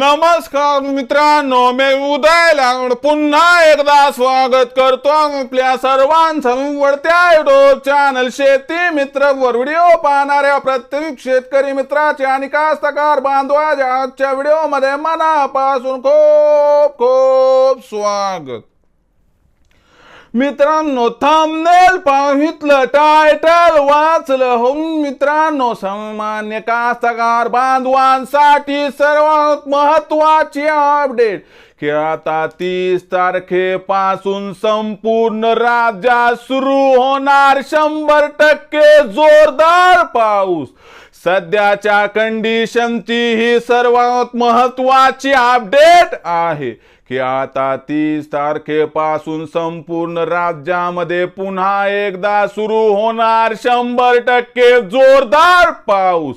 नमस्कार मित्रांनो मी उदय लांगड. पुन्हा एकदा स्वागत करतो आपल्या सर्वांचं वडत्या युट्यूब चॅनल शेती मित्र वर व्हिडिओ पाहणाऱ्या प्रत्येक शेतकरी मित्राचे आणि कास्तकार बांधवाच्या आजच्या व्हिडिओमध्ये मनापासून खूप खूप स्वागत. मित्रांनो थांबनेल पाहितलं टायटल वाचलं. हो मित्रांनो सामान्य कास्तकार बांधवांसाठी सर्वात महत्वाची अपडेट की आता तीस तारखेपासून संपूर्ण राज्यात सुरू होणार शंभर टक्के जोरदार पाऊस. सध्याच्या कंडिशनची ही सर्वात महत्वाची अपडेट आहे. की आता तीस तारखेपासून संपूर्ण राज्यामध्ये पुन्हा एकदा सुरू होणार शंभर टक्के जोरदार पाऊस.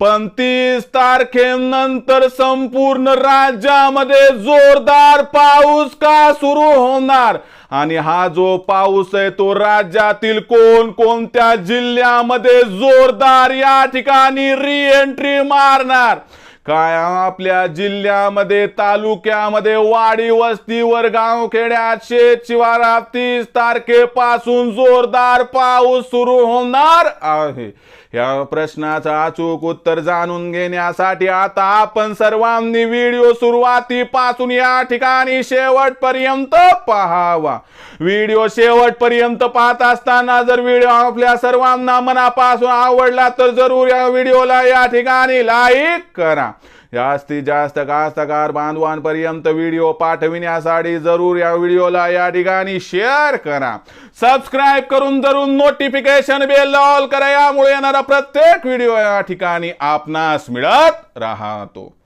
पण तीस तारखेनंतर संपूर्ण राज्यामध्ये जोरदार पाऊस का सुरू होणार? आणि हा जो पाऊस आहे तो राज्यातील कोण कोणत्या जिल्ह्यामध्ये जोरदार या ठिकाणी री एंट्री मारणार? काय आपल्या जिल्ह्यामध्ये तालुक्यामध्ये वाडी वस्तीवर गावखेड्यात शेत शिवारात तीस तारखेपासून जोरदार पाऊस सुरू होणार आहे. या प्रश्नाचं अचूक उत्तर जाणून घेण्यासाठी आता आपण सर्वांनी व्हिडिओ सुरुवातीपासून या ठिकाणी शेवटपर्यंत पहावा. व्हिडिओ शेवटपर्यंत पाहत असताना जर व्हिडिओ आपल्या सर्वांना मनापासून आवडला तर जरूर या व्हिडिओला या ठिकाणी लाईक करा. जास्तीत जास्त कास्तकार बांधवांपर्यंत व्हिडिओ पाठविण्यासाठी जरूर या व्हिडिओला या ठिकाणी शेअर करा. सबस्क्राईब करून जरूर नोटिफिकेशन बेल ऑल करा. यामुळे येणारा प्रत्येक व्हिडिओ या ठिकाणी आपणास मिळत राहतो.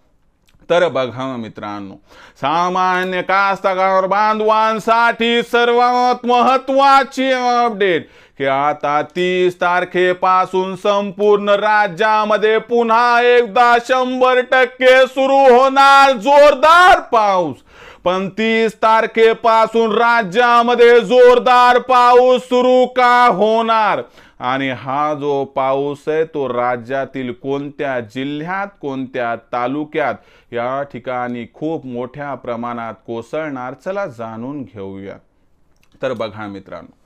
तर बघा मित्रांनो सामान्य कास्तकार बांधवांसाठी सर्वात महत्वाची अपडेट की आता तीस तारखेपासून संपूर्ण राज्यामध्ये पुन्हा एकदा शंभर टक्के सुरू होणार जोरदार पाऊस. पण तीस तारखेपासून राज्यामध्ये जोरदार पाऊस सुरू का होणार? आणि हा जो पाऊस आहे तो राज्यातील कोणत्या जिल्ह्यात कोणत्या तालुक्यात या ठिकाणी खूप मोठ्या प्रमाणात कोसळणार? चला जाणून घेऊया. तर बघा मित्रांनो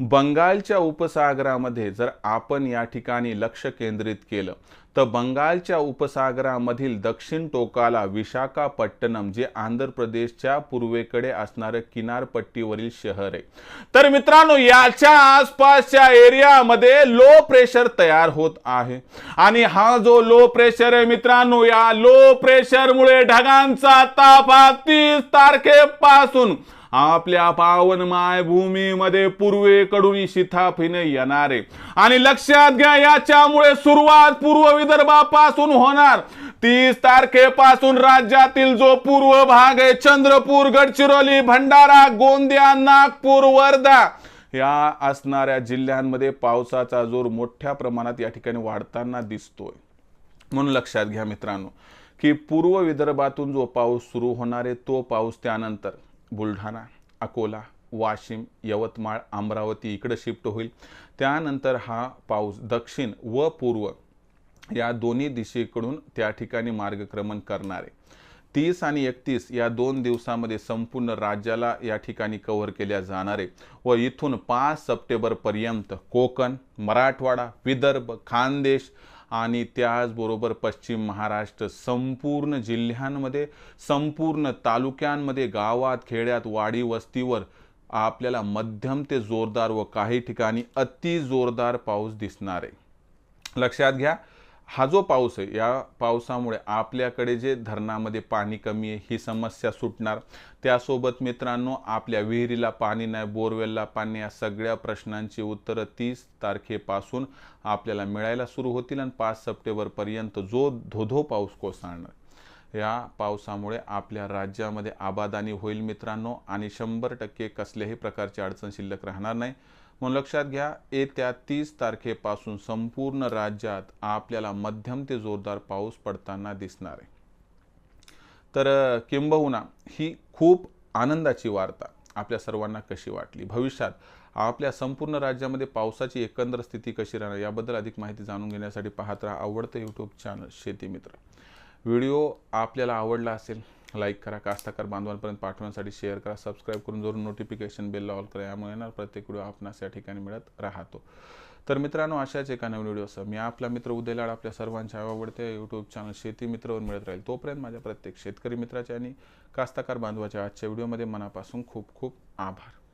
बंगालच्या उपसागरामध्ये जर आपण या ठिकाणी लक्ष केंद्रित केलं तर बंगालच्या उपसागरामधील दक्षिण टोकाला विशाखापट्टणम जे आंध्र प्रदेशच्या पूर्वेकडे असणारं किनारपट्टीवरील शहर आहे. तर मित्रांनो याच्या आसपासच्या एरियामध्ये लो प्रेशर तयार होत आहे. आणि हा जो लो प्रेशर आहे मित्रांनो या लो प्रेशरमुळे ढगांचा ताप हा तीस तारखेपासून आपल्या पावन मायभूमीमध्ये पूर्वेकडून शिथाफीने येणारे. आणि लक्षात घ्या याच्यामुळे सुरुवात पूर्व विदर्भापासून होणार. तीस तारखेपासून राज्यातील जो पूर्व भाग आहे चंद्रपूर गडचिरोली भंडारा गोंदिया नागपूर वर्धा या असणाऱ्या जिल्ह्यांमध्ये पावसाचा जोर मोठ्या प्रमाणात या ठिकाणी वाढताना दिसतोय. म्हणून लक्षात घ्या मित्रांनो की पूर्व विदर्भातून जो पाऊस सुरू होणार आहे तो पाऊस त्यानंतर. बुलढाणा अकोला वाशिम यवतमाळ अमरावती इकडं शिफ्ट होईल. त्यानंतर हा पाऊस दक्षिण व पूर्व या दोन्ही दिशेकडून त्या ठिकाणी मार्गक्रमण करणार. आहे तीस आणि एकतीस या दोन दिवसामध्ये संपूर्ण राज्याला या ठिकाणी कव्हर केल्या जाणार आहे व इथून पाच सप्टेंबरपर्यंत कोकण मराठवाडा विदर्भ खानदेश आणि त्याचबरोबर पश्चिम महाराष्ट्र संपूर्ण जिल्ह्यांमध्ये संपूर्ण तालुक्यांमध्ये गावात खेड्यात वाडी वस्तीवर आपल्याला मध्यम ते जोरदार व काही ठिकाणी अति जोरदार पाऊस दिसणार आहे. लक्षात घ्या हा जो पाऊस आहे या पावसामुळे आपल्याकडे जे धरणामध्ये पाणी कमी आहे ही समस्या सुटणार. त्यासोबत मित्रांनो आपल्या विहिरीला पाणी नाही बोरवेलला पाणी या सगळ्या प्रश्नांची उत्तरं तीस तारखेपासून आपल्याला मिळायला सुरू होतील आणि पाच सप्टेंबरपर्यंत जो धोधो पाऊस कोसळणार. या पावसामुळे आपल्या राज्यामध्ये आबादानी होईल मित्रांनो आणि शंभर टक्के कसल्याही प्रकारची अडचण शिल्लक राहणार नाही. म्हणून लक्षात घ्या येत्या तीस तारखेपासून संपूर्ण राज्यात आपल्याला मध्यम ते जोरदार पाऊस पडताना दिसणार आहे. तर किंबहुना ही खूप आनंदाची वार्ता आपल्या सर्वांना कशी वाटली? भविष्यात आपल्या संपूर्ण राज्यामध्ये पावसाची एकंदर स्थिती कशी राहणार? याबद्दल अधिक माहिती जाणून घेण्यासाठी पाहत राहा आवडतं यूट्यूब चॅनल शेती मित्र. व्हिडिओ आपल्याला आवडला असेल लाईक करा कास्ताकार बांधवांपर्यंत पाठवण्यासाठी शेअर करा सबस्क्राईब करून जरूर नोटिफिकेशन बेल ऑल करा यामुळे येणार प्रत्येक व्हिडिओ आपणास या ठिकाणी मिळत राहतो. तर मित्रांनो अशाच एका नवीन व्हिडिओसह मी आपला मित्र उदयलाड आपल्या सर्वांच्या आवडते यूट्यूब चॅनल शेती मित्रवर मिळत राहील. तोपर्यंत माझ्या प्रत्येक शेतकरी मित्राच्या आणि कास्ताकार बांधवाच्या आजच्या व्हिडिओमध्ये मनापासून खूप खूप आभार.